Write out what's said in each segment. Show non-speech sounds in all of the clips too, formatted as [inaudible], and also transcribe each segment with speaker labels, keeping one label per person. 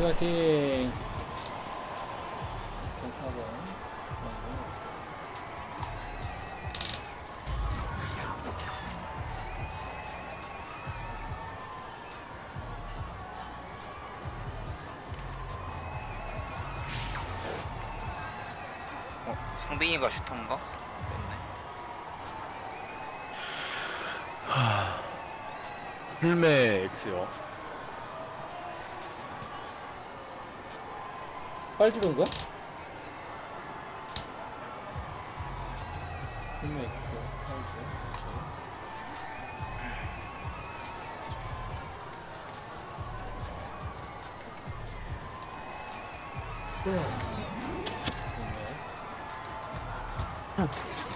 Speaker 1: 화이팅 화이팅. 일단 4번.
Speaker 2: 어, 상빈이가 슈터인가?
Speaker 3: 풀메 X요.
Speaker 1: 빨리 들어온 거야? 빨리. 오케이.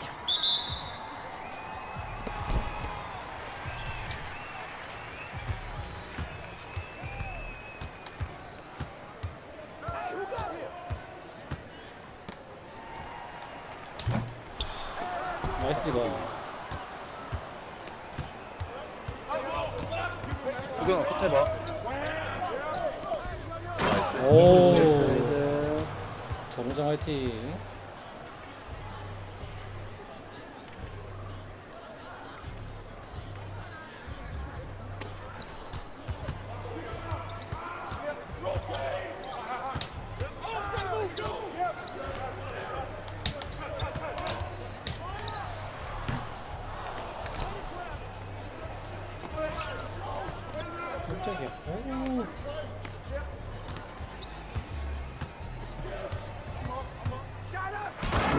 Speaker 1: 깜짝이야. 오.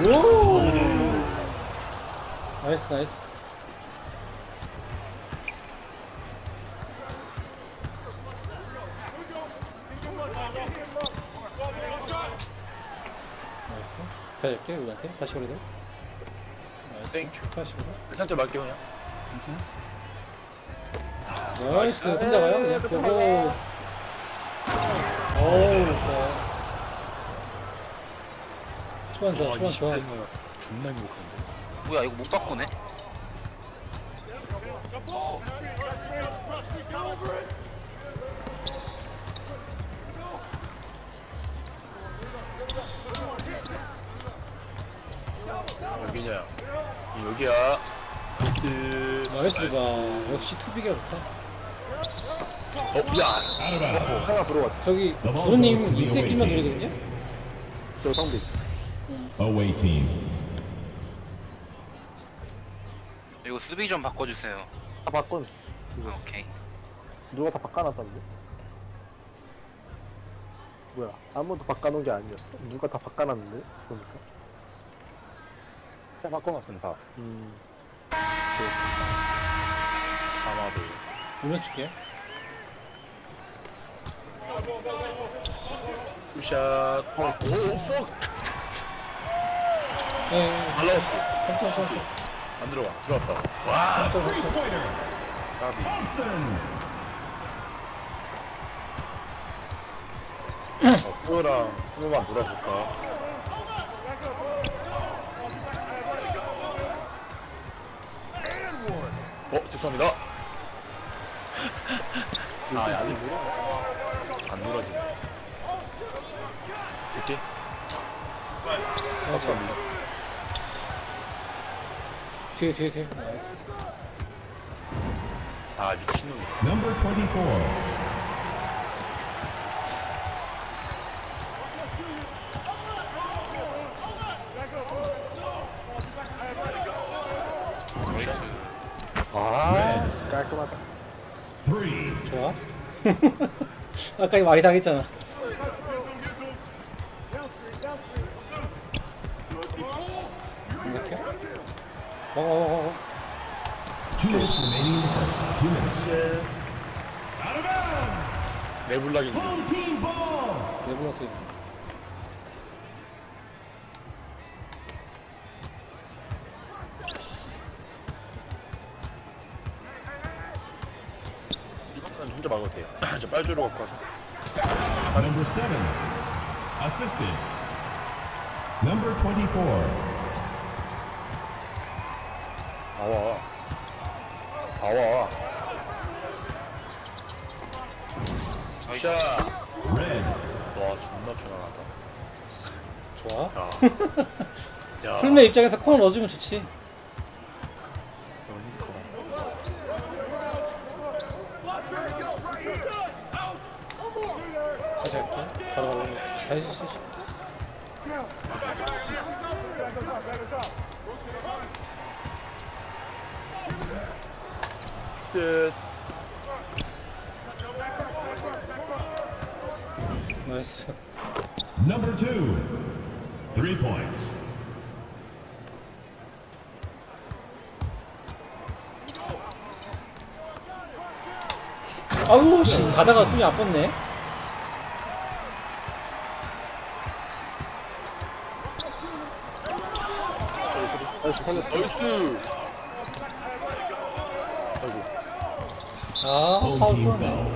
Speaker 1: 오! 나이스 나이스 나이스 잘 잡게 우리한테 다시 오래돼 나이스
Speaker 3: 땡큐.
Speaker 1: 다시 오래
Speaker 3: 살짝 맞게 그냥.
Speaker 1: 나이스. 혼자 가요? 그냥? 보고 어우 좋아 초반 좋아
Speaker 3: 와,
Speaker 1: 초반
Speaker 3: 20대
Speaker 1: 좋아
Speaker 3: 는 존나 행복한데.
Speaker 2: 뭐야 이거 못 바꾸네?
Speaker 3: 여기냐? 여기야. 그...
Speaker 1: 나이스 봐. 역시 투비가 좋다
Speaker 3: 어, 야. 하나 들어왔다.
Speaker 1: 저기 주호님 이 새끼만 노리거든요?
Speaker 3: 저 상비.
Speaker 4: Away team.
Speaker 2: 이거 수비 좀 바꿔주세요.
Speaker 5: 다 바꾼
Speaker 2: 아, 오케이.
Speaker 5: 누가 다 바꿔놨다는데? 뭐야 아무도 바꿔놓은 게 아니었어 누가 다 바꿔놨는데 그러니까
Speaker 3: 다 바꿔놨습니다.
Speaker 5: 음
Speaker 3: 아마도.
Speaker 1: 오면 줄게
Speaker 3: 굿샷. 어, 오, 퍽!
Speaker 1: 예,
Speaker 3: 날라왔어.
Speaker 1: 깜짝 깜짝
Speaker 3: 안 들어가. 들어왔다. 와. 까비.
Speaker 4: Thompson.
Speaker 3: 어, 프로랑 프로만 놀아볼까? 어, 죄송합니다. 아, 야, 안 놀아. 안 놀아지네. 이렇게? 감사합니다.
Speaker 1: 뒤에 뒤에 뒤에 나이스
Speaker 3: 아, 미친놈.
Speaker 4: Number 24.
Speaker 2: 나이스.
Speaker 5: 아, 깔끔하다
Speaker 1: 아까 이거 많이 당했잖아 이렇게 먹어 먹어 먹어
Speaker 4: Two minutes remaining in the first. Two minutes. Out of bounds.
Speaker 3: 레블락인지.
Speaker 4: Home team ball.
Speaker 1: 내불렀어
Speaker 3: 혼자 막아도 돼요. [clears throat] 저 빨주로 갖고 와서.
Speaker 4: Number seven. Assisted. Number 24.
Speaker 3: 나와. 나와.
Speaker 2: 나이스.
Speaker 3: 샷.
Speaker 4: Red.
Speaker 3: 와 존나 편안하다.
Speaker 1: 좋아.
Speaker 3: 야. [laughs] 야.
Speaker 1: 풀메 입장에서 코너 넣어주면 좋지.
Speaker 4: Number two. Three points.
Speaker 1: 아우 씨 가다가 숨이 안 뻗네.
Speaker 5: 나이스.
Speaker 3: 아이고.
Speaker 1: 아 파울
Speaker 4: foul.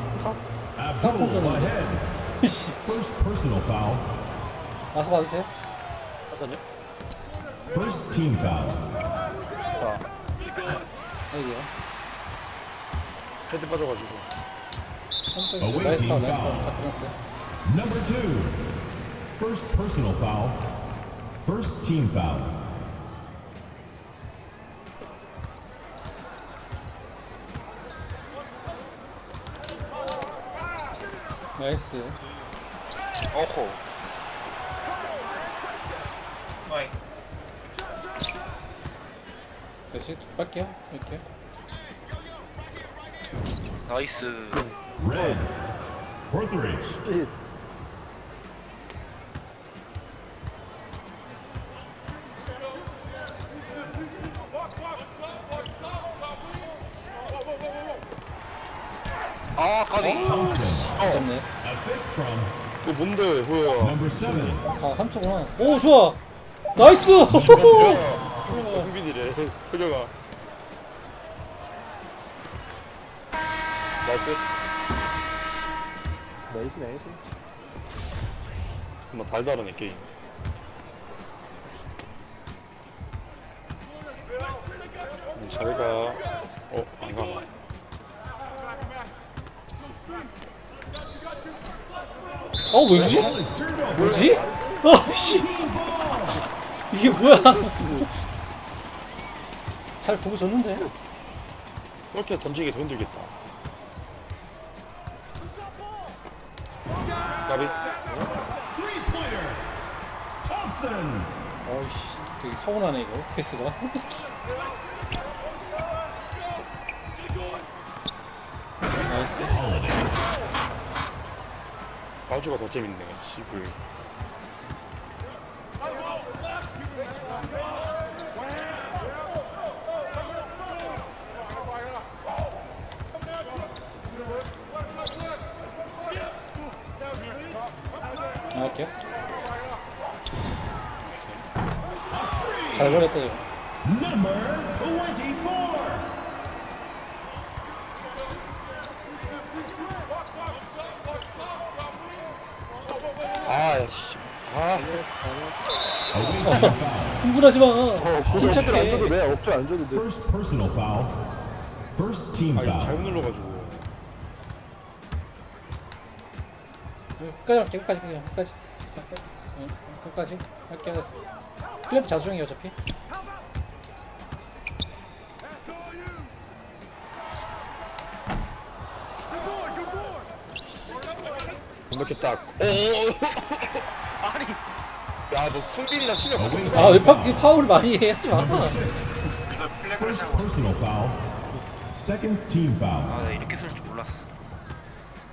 Speaker 4: Abdul ahead.
Speaker 1: 씨.
Speaker 4: First personal foul.
Speaker 1: 와서 받으세요.
Speaker 3: 하잖요?
Speaker 4: First team foul.
Speaker 1: 여기요.
Speaker 3: 헤드 빠져가지고.
Speaker 1: 한쪽
Speaker 4: Away
Speaker 1: 나이스 파울
Speaker 4: team
Speaker 1: 나이스 파울
Speaker 4: foul.
Speaker 1: 다 끝났어요.
Speaker 4: Number two. First personal foul. First team foul.
Speaker 1: 나이스.
Speaker 2: 어호.
Speaker 1: 다시 뺄게요. 뺄게요.
Speaker 2: 나이스.
Speaker 4: Red. For three.
Speaker 2: 이아 까비.
Speaker 4: Thompson.
Speaker 1: 잡네.
Speaker 4: Assist from
Speaker 3: 너 뭔데 호야?
Speaker 4: number seven.
Speaker 1: 아 3초구나. 오 좋아. 나이스.
Speaker 3: 홍빈이래. 석영아. 나이스.
Speaker 5: 나이스 나이스
Speaker 3: 정말 달달하네 게임. 음, 잘 가. 어, 안 가나.
Speaker 1: 어
Speaker 4: turned over.
Speaker 1: 뭐지? 아 씨 이게 뭐야? 잘 보고 줬는데.
Speaker 3: 그렇게 던지기 더 힘들겠다. 나비.
Speaker 4: Thompson.
Speaker 1: 어이씨 되게 서운하네 이거 패스가. 나이스.
Speaker 3: 마주가 더 재밌네. 씨불.
Speaker 1: 갈게요. 잘 버렸다 이거.
Speaker 3: 아, 씨. 아.
Speaker 1: 흥분하지 마.
Speaker 5: 어 억줄 안 줘도
Speaker 1: 침착해.
Speaker 5: 돼 억줄 안 줘도 돼
Speaker 4: First personal foul. First team
Speaker 3: 아, 이거
Speaker 4: foul.
Speaker 3: 잘못 눌러가지고.
Speaker 1: 끝까지 할게 끝까지 그냥 끝까지. 응, 끝까지 할게. 클랩 자수형이 어차피.
Speaker 3: 이렇게 딱. 오. [laughs] 아니. 야, 너 성빈이나 실력
Speaker 4: Away
Speaker 1: 아, 왜
Speaker 4: team
Speaker 1: 파,
Speaker 4: foul.
Speaker 1: 이 파울을 많이 해? 하지 마.
Speaker 4: First personal foul. Second team foul.
Speaker 2: 아나 이렇게 쏠줄 몰랐어.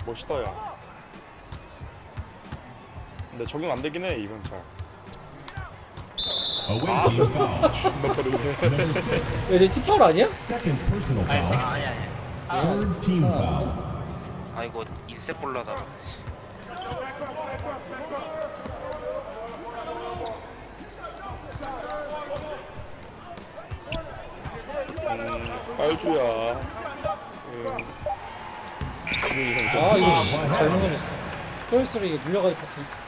Speaker 3: 멋있다, 야. 근데 적용 안 되긴 해, 이번 차.
Speaker 4: Away team foul. [laughs]
Speaker 3: 존나 빠르네.
Speaker 4: Number six.
Speaker 1: 야, 내 파울 아니야?
Speaker 4: Second personal foul.
Speaker 2: 아니 아니.
Speaker 4: Third team foul.
Speaker 2: 아 이거 인셉 볼라다가.
Speaker 3: 빨주야. 음. 김민희 선수.
Speaker 1: 아, 이거 씨, 잘못 눌렀어. 쫄수로 이게 눌려가지고 파트.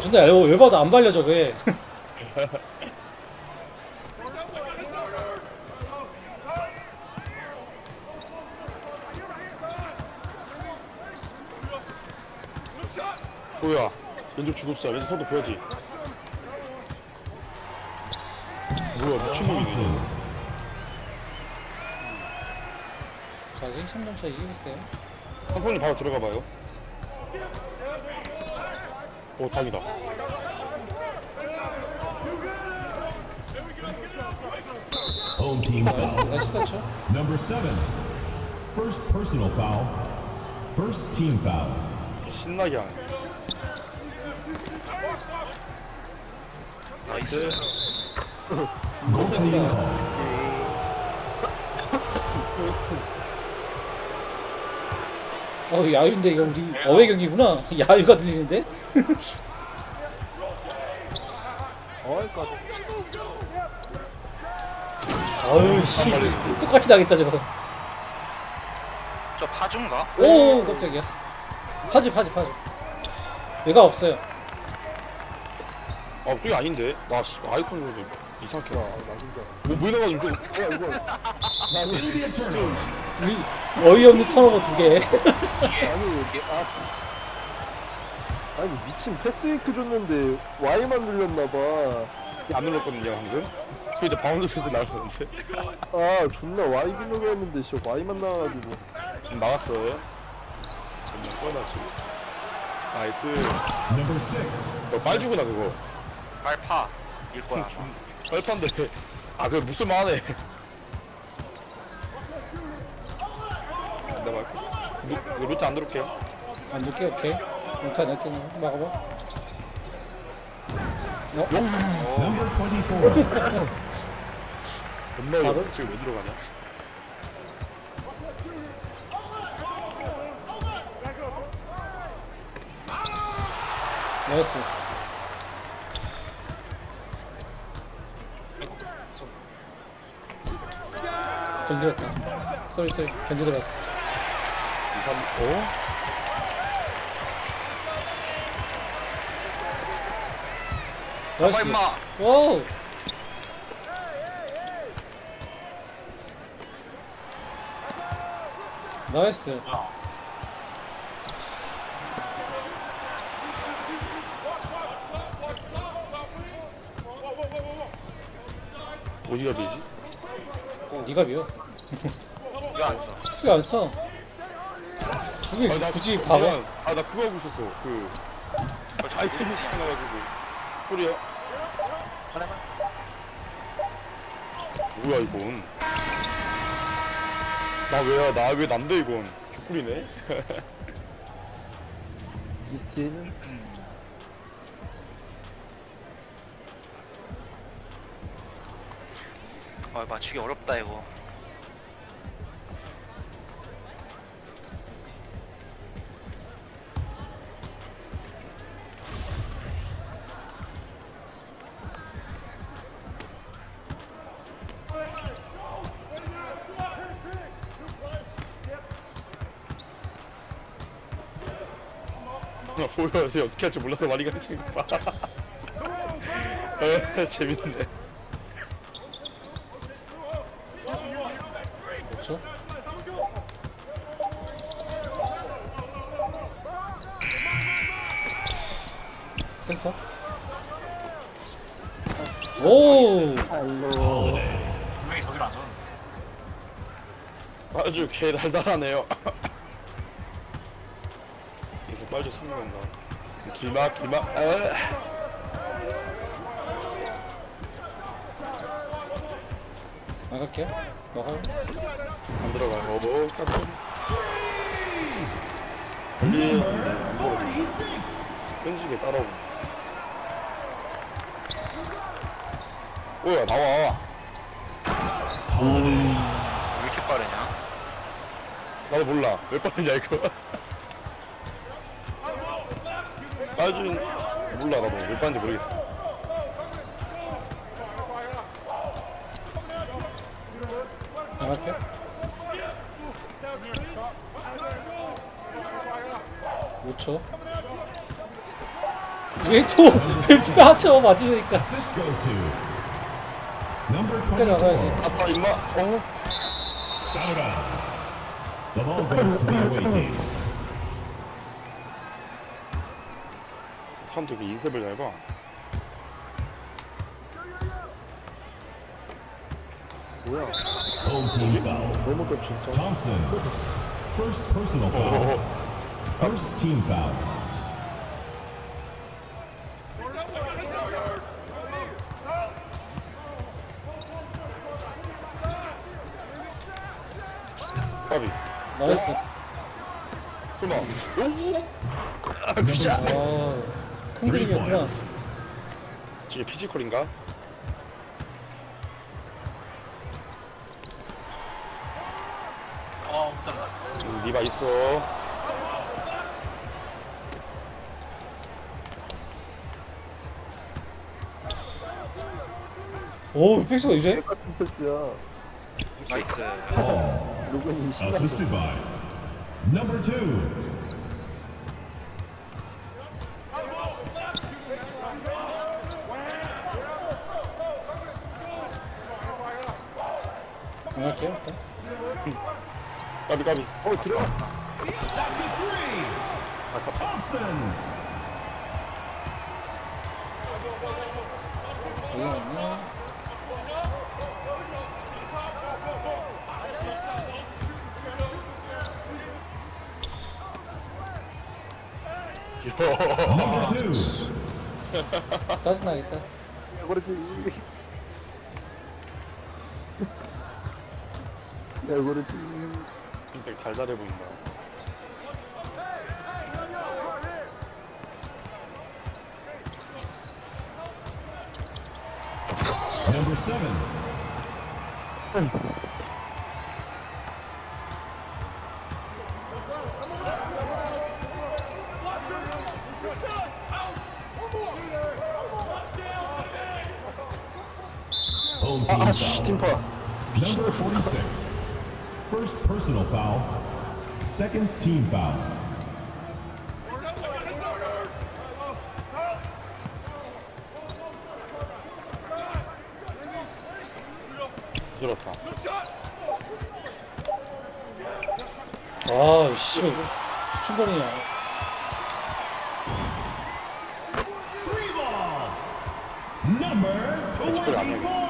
Speaker 1: 저거 존나 얇아. 왜 봐도 안 발려 저게.
Speaker 3: 뭐야 왼쪽 주급사 왼쪽 선도 보여지 뭐야 미친놈이네.
Speaker 1: 자 지금 3점 차 이기고 있어요.
Speaker 3: 한편님 바로 들어가봐요 오 닭이다
Speaker 4: Home team foul.
Speaker 1: 나 14초.
Speaker 4: Number seven. First personal foul. First team foul.
Speaker 3: 신나게 하네
Speaker 2: 나이스.
Speaker 4: Goaltending call.
Speaker 1: 어 야유인데 이거 우리 어웨이 경기구나. [laughs] 야유가 들리는데? [laughs]
Speaker 5: 어이까지.
Speaker 1: 어우 씨 똑같이 나겠다 저거.
Speaker 2: 저 파준가?
Speaker 1: 오 깜짝이야. 파지 파지 파지. 얘가 없어요.
Speaker 3: 아 그게 아닌데 나 씨, 아이콘으로 이상하게
Speaker 5: 야, 나나 진짜.
Speaker 3: 뭐, 뭐 해놔가지고 좀
Speaker 5: 뭐야 이거? 나는
Speaker 4: Immediate
Speaker 1: 우리 어이없는 턴오버 두 개.
Speaker 5: 아니 이게 아. 아니 미친 패스웨이크 줬는데 Y만 눌렸나 봐.
Speaker 3: 안 눌렀거든요 방금 저 이제 바운드 패스 나왔는데
Speaker 5: 아 존나 Y 빌려고 했는데 씨 Y만 나와가지고.
Speaker 3: 나왔어요 정말 꺼놨지 나이스
Speaker 4: six.
Speaker 3: 너 빨주구나 그거
Speaker 2: 빨파. 일 거야. [laughs] 아마.
Speaker 3: 빨판데 아 그거 무술만하네 루- 루트 안 들어올게요
Speaker 1: 안 넣게 오케이. 못하 넣게 막아봐. 어?
Speaker 4: Number 24.
Speaker 3: 겁나
Speaker 1: 바로?
Speaker 3: 어 지금 왜 들어가냐
Speaker 1: 나이스. 견디었다. 쏘리 쏘리 견디들었어.
Speaker 3: 2, 3, 5
Speaker 2: 잡아
Speaker 1: 나이스.
Speaker 2: 임마.
Speaker 1: 와우. 나이스.
Speaker 3: 어디가 되지?
Speaker 1: 네가 미워.
Speaker 2: 이거 안 써.
Speaker 1: 그게 안 써. 이게 굳이 봐봐.
Speaker 3: 아나 그거 하고 있었어. 그
Speaker 2: 어, 잘
Speaker 3: 아이폰 시켜놔가지고. 꼬리야 뭐야 이건? 나 왜야 나 왜 난데 이건? 개꿀이네. [laughs]
Speaker 5: 이스티는
Speaker 2: 아 맞추기 어렵다 이거.
Speaker 3: 나 보여 쟤 어떻게 할지 몰라서 많이 가르치는 거 봐. 에, [laughs] 재밌네
Speaker 1: 그렇죠? 센터. 오.
Speaker 5: 알로.
Speaker 3: 아주 개 달달하네요 [laughs] 빨리 쓰는 건가 길막 길막. 에.
Speaker 1: 나갈게요. 나가요.
Speaker 3: 안 들어가 어 깜짝. 빨리 안 들어가 끈질게 따라오고. 뭐야 나와.
Speaker 2: 왜 이렇게 빠르냐?
Speaker 3: 나도 몰라. 몇 번이냐 이거 빠진 몰라 나도 몇 번인지 모르겠어
Speaker 1: 나갈게요. 오초 왜또 FP 하체 맞으니까
Speaker 4: Assist goes to number
Speaker 1: 끝까지 나가야지
Speaker 4: 24.
Speaker 3: 아빠 임마 어?
Speaker 4: Out of bounds. The ball goes to the away team.
Speaker 3: 사람 되게 인셉을 잘 봐.
Speaker 5: 뭐야?
Speaker 4: Foul.
Speaker 5: 너무 더 진짜.
Speaker 4: Thompson. First personal foul. First team foul.
Speaker 3: 까비.
Speaker 1: 나이스
Speaker 3: 설마.
Speaker 4: Six.
Speaker 1: 아, 큰
Speaker 4: Three
Speaker 1: 그림이었구나
Speaker 4: points.
Speaker 3: 저게 피지컬인가? 음, 니바 있어.
Speaker 1: 오 백수가 이래?
Speaker 5: 똑같은 패스야.
Speaker 2: 나이스
Speaker 4: Paul.
Speaker 5: 로그님 신나.
Speaker 4: Assisted by number two.
Speaker 3: 까비 까비.
Speaker 5: 어 들어가.
Speaker 4: That's a three. Thompson.
Speaker 1: 올라갔네
Speaker 4: Number two.
Speaker 1: 짜증나겠다
Speaker 5: 야, 그러지. 야 그러지.
Speaker 3: 진짜 달달해 보인다.
Speaker 4: Number seven. Home team
Speaker 5: 아씨
Speaker 4: foul.
Speaker 5: 팀파.
Speaker 4: Number 46. First personal foul. Second team foul.
Speaker 1: 아씨.
Speaker 4: Number 24.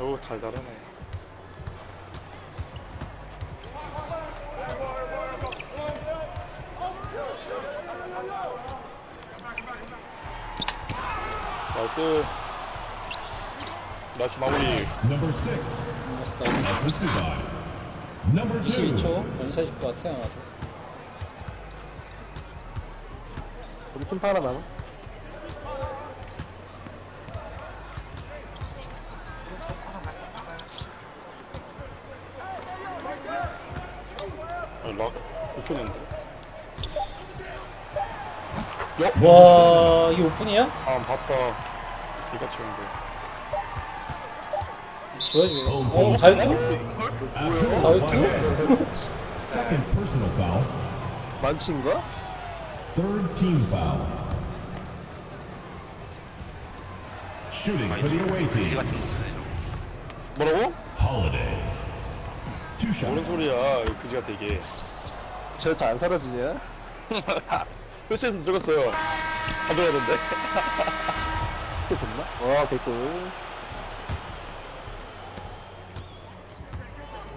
Speaker 3: 오 달달하네. 나이스. 나이스 마무리.
Speaker 4: Number six.
Speaker 1: 나이스 나이스
Speaker 4: Assisted by number two.
Speaker 1: 22초 연사실 것 같아 아마도
Speaker 5: 우리 팀파 하나 남아.
Speaker 3: 웃겼는데.
Speaker 1: 와 이게 오픈이야?
Speaker 3: 아 봤다. 이가 치는데.
Speaker 1: 보여주게
Speaker 4: 어,
Speaker 1: 어 자유투?
Speaker 4: After
Speaker 1: 자유투?
Speaker 4: second personal foul.
Speaker 5: 만치인가?
Speaker 4: Third team foul. Shooting for the away
Speaker 2: 돼지
Speaker 4: team.
Speaker 2: 같은 거 쓰네
Speaker 3: 뭐라고?
Speaker 4: Holiday. Two
Speaker 3: 뭔
Speaker 4: shots.
Speaker 3: 소리야? 그지가 되게.
Speaker 5: 저렇게 안 사라지냐? [laughs]
Speaker 3: 표시에서 들어갔어요. 안 들어가던데.
Speaker 5: 또 [laughs] 됐나? 와 개꿀.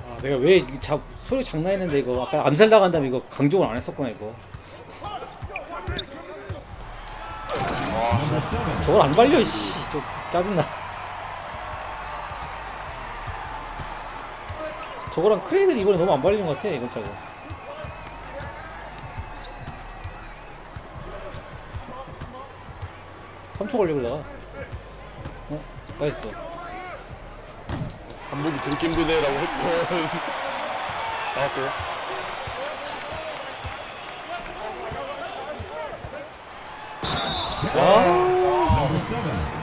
Speaker 1: 아, 내가 왜 이게 자, 소리 장난했는데 이거 아까 암살 당한다면 이거 강조를 안 했었구나 이거. 저걸 안 발려 이씨 좀 짜증나 저거랑 크레이들이 이번에 너무 안 발리는 것 같아 이번 차고 3초 걸리길래 어? 나이스
Speaker 3: 반복이 들기 힘드네라고 했던 나왔어요?
Speaker 1: 와.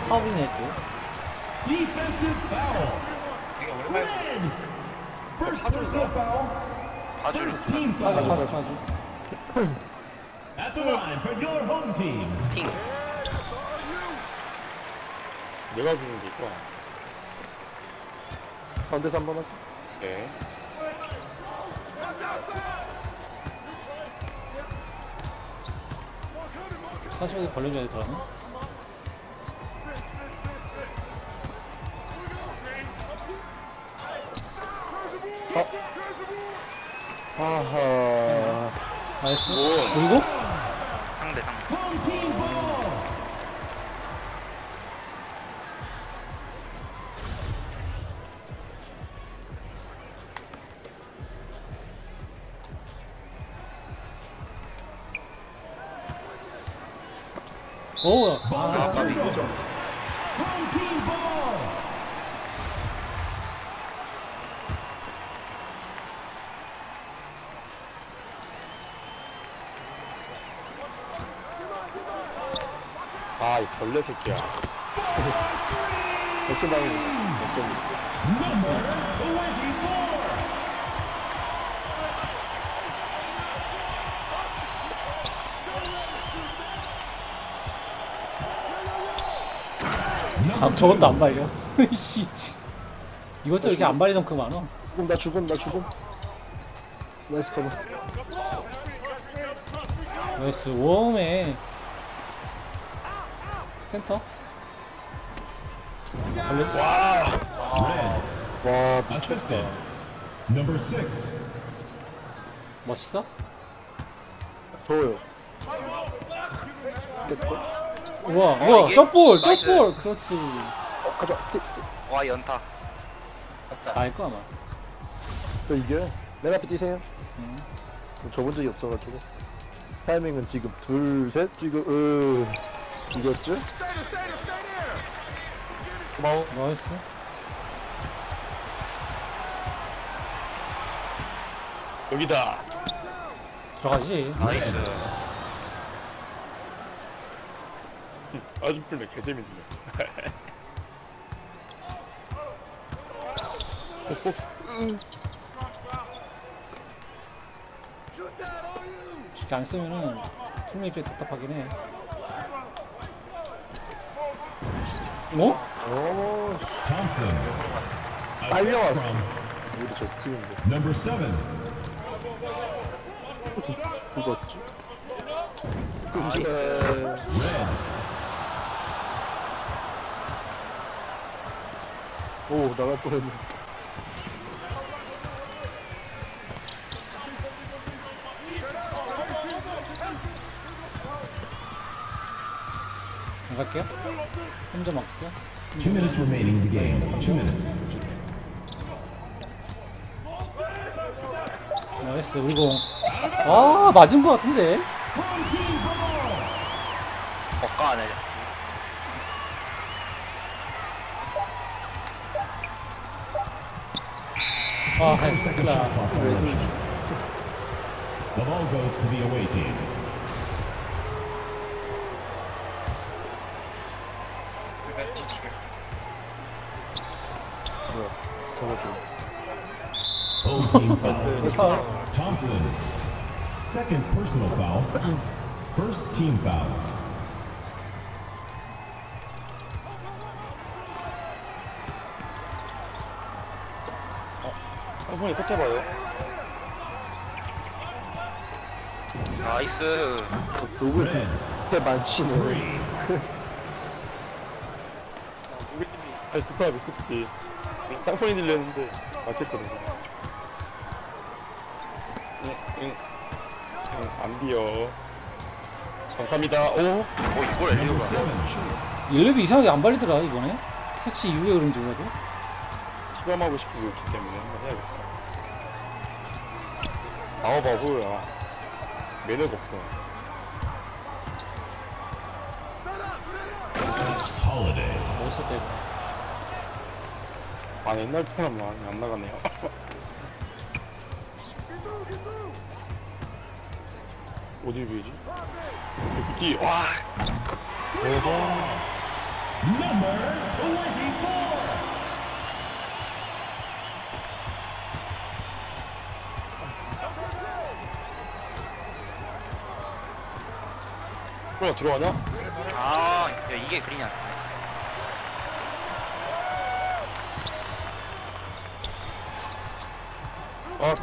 Speaker 1: 파울이네 또
Speaker 4: Defensive foul. Red. First personal foul.
Speaker 2: 아주
Speaker 4: First team
Speaker 1: 파주
Speaker 4: foul.
Speaker 1: 파주 파주
Speaker 4: At the line for your home team.
Speaker 2: 팀
Speaker 3: 내가 주는 게 있구나.
Speaker 5: 가운데서 한번 하자.
Speaker 3: 네.
Speaker 1: 사실 걸려줘야 되더라네
Speaker 5: 아하.
Speaker 1: 나이스.
Speaker 3: 오.
Speaker 1: 그리고?
Speaker 2: 상대 상대
Speaker 3: 이 새끼야
Speaker 5: 어쩜 방이 어쩜.
Speaker 4: Number 24.
Speaker 1: 아, 저것도 안 발려 [laughs] 씨 이것저것 이렇게 안 발리던 그 많아
Speaker 5: 죽음 나 죽음 나 죽음. 나이스 커버.
Speaker 1: 나이스 웜에 센터 걸렸어.
Speaker 5: 와
Speaker 4: Assisted. Number six.
Speaker 1: 멋있어?
Speaker 5: 더워요. 됐고.
Speaker 1: 우와
Speaker 2: 어,
Speaker 1: 우와
Speaker 2: 이게? 나이스.
Speaker 1: 셔볼 그렇지
Speaker 5: 어, 가자 스틱 스틱.
Speaker 2: 와 연타
Speaker 1: 다할거 아마
Speaker 5: 또 이겨. 맨 앞에 뛰세요.
Speaker 1: 음.
Speaker 5: 저본 적이 없어가지고. 타이밍은 지금 둘 셋 지금 으 이겼죠? 고마워.
Speaker 1: 나이스.
Speaker 3: 여기다.
Speaker 1: 들어가지.
Speaker 2: 나이스.
Speaker 3: 아주 풀네 개재밌네.
Speaker 1: 이렇게 안 쓰면은 풀메이프에 답답하긴 해 어?
Speaker 5: 오
Speaker 4: Thompson. Assist from
Speaker 5: 우리 저 스팀인데
Speaker 4: number seven.
Speaker 5: 죽었죠?
Speaker 4: Red.
Speaker 5: 오 나갈 뻔했네.
Speaker 1: 갈게요 혼자 막게요
Speaker 4: Two minutes remaining in the game. Two minutes.
Speaker 1: 나이스 우리공 아 맞은 거 같은데.
Speaker 2: 엇가 안해
Speaker 1: 아
Speaker 4: Second shot clock violation. The ball goes to the away team.
Speaker 1: 아,
Speaker 4: Thompson. Second personal foul. First team foul.
Speaker 3: 한번에 끝해봐요
Speaker 2: 나이스
Speaker 5: 누구
Speaker 4: Red.
Speaker 5: 해 많지네.
Speaker 4: Three.
Speaker 3: 아니 급하게 미쳤지 쌍폰이 들렸는데 맞췄거든 응 안 비어 감사합니다. 오,
Speaker 2: 오 이걸 엘리오가
Speaker 1: 일렙이 이상하게 안 발리더라 이번에 패치 이후에 그런지 몰라도
Speaker 3: 실험하고 싶은 게 있기 때문에 한번 해야겠다. 나와봐, 호야. 매너가 없어.
Speaker 1: 멋있었다 이거
Speaker 3: 아, 옛날 처럼 많이 안 나가네요. [laughs] 어디 비지? 이 와,
Speaker 4: Number 24.
Speaker 3: 호야 들어가냐?
Speaker 2: 아 야, 이게 안
Speaker 3: 아,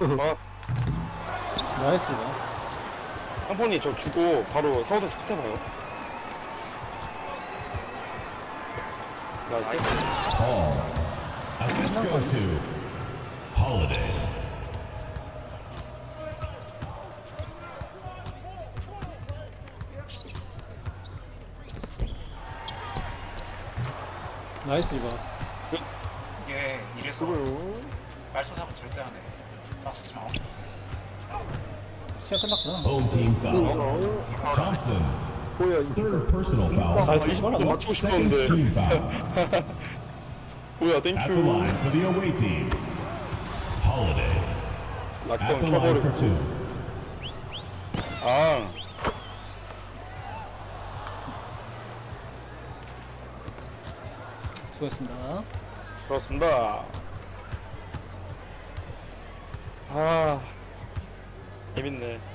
Speaker 3: 아,
Speaker 1: 나이스 이거
Speaker 3: 한폰이 저 주고 바로 서울에서 끝해봐요. 나이스.
Speaker 4: Paul. Assist goes to Holiday.
Speaker 1: 나이스 이거
Speaker 6: 이게 이래서 말소사고 절대 안 해. 나쓰지 마.
Speaker 1: 시간 끝났구나
Speaker 4: Home team foul. Thompson.
Speaker 5: 호야 이거
Speaker 4: Third personal
Speaker 1: 아
Speaker 4: foul.
Speaker 3: 이십분
Speaker 1: 말안
Speaker 3: 맞추고
Speaker 4: Second
Speaker 3: 싶었는데.
Speaker 4: team foul.
Speaker 3: 뭐야,
Speaker 4: At the
Speaker 3: 땡큐.
Speaker 4: line for the away team. Holiday. At
Speaker 3: 락던
Speaker 4: the line for
Speaker 3: 쳐버리고.
Speaker 4: two.
Speaker 3: 아,
Speaker 1: 수고했습니다
Speaker 3: 그렇습니다. 아, 재밌네.